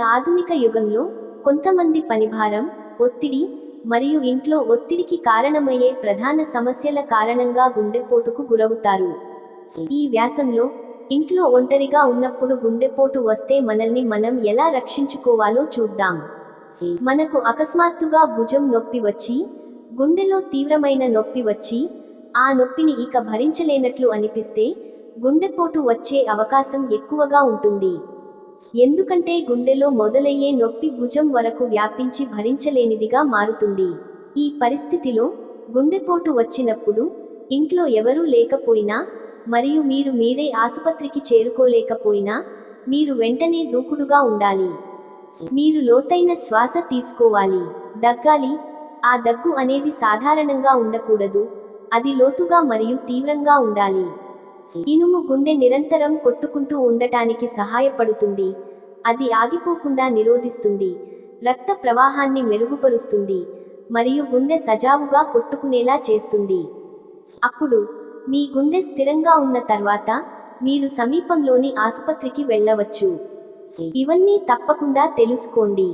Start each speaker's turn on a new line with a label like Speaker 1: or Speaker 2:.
Speaker 1: ఆధునిక యుగంలో కొంతమంది పనిభారం ఒత్తిడి మరియు ఇంట్లో ఒత్తిడికి కారణమయ్యే ప్రధాన సమస్యల కారణంగా గుండెపోటుకు గురవుతారు. ఈ వ్యాసంలో ఇంట్లో ఒంటరిగా ఉన్నప్పుడు గుండెపోటు వస్తే మనల్ని మనం ఎలా రక్షించుకోవాలో చూద్దాం. మనకు అకస్మాత్తుగా భుజం నొప్పి వచ్చి గుండెలో తీవ్రమైన నొప్పి వచ్చి ఆ నొప్పిని ఇక భరించలేనట్లు అనిపిస్తే గుండెపోటు వచ్చే అవకాశం ఎక్కువగా ఉంటుంది. ఎందుకంటే గుండెలో మొదలయ్యే నొప్పి భుజం వరకు వ్యాపించి భరించలేనిదిగా మారుతుంది. ఈ పరిస్థితిలో గుండెపోటు వచ్చినప్పుడు ఇంట్లో ఎవరూ లేకపోయినా మరియు మీరు మీరే ఆసుపత్రికి చేరుకోలేకపోయినా మీరు వెంటనే దూకుడుగా ఉండాలి. మీరు లోతైన శ్వాస తీసుకోవాలి. దగ్గాలి. ఆ దగ్గు అనేది సాధారణంగా ఉండకూడదు. అది లోతుగా మరియు తీవ్రంగా ఉండాలి. ఇనుము గుండె నిరంతరం కొట్టుకుంటూ ఉండటానికి సహాయపడుతుంది. అది ఆగిపోకుండా నిరోధిస్తుంది. రక్త ప్రవాహాన్ని మెరుగుపరుస్తుంది. మరియు గుండె సజావుగా కొట్టుకునేలా చేస్తుంది. అప్పుడు మీ గుండె స్థిరంగా ఉన్న తర్వాత మీరు సమీపంలోని ఆసుపత్రికి వెళ్ళవచ్చు. ఇవన్నీ తప్పకుండా తెలుసుకోండి.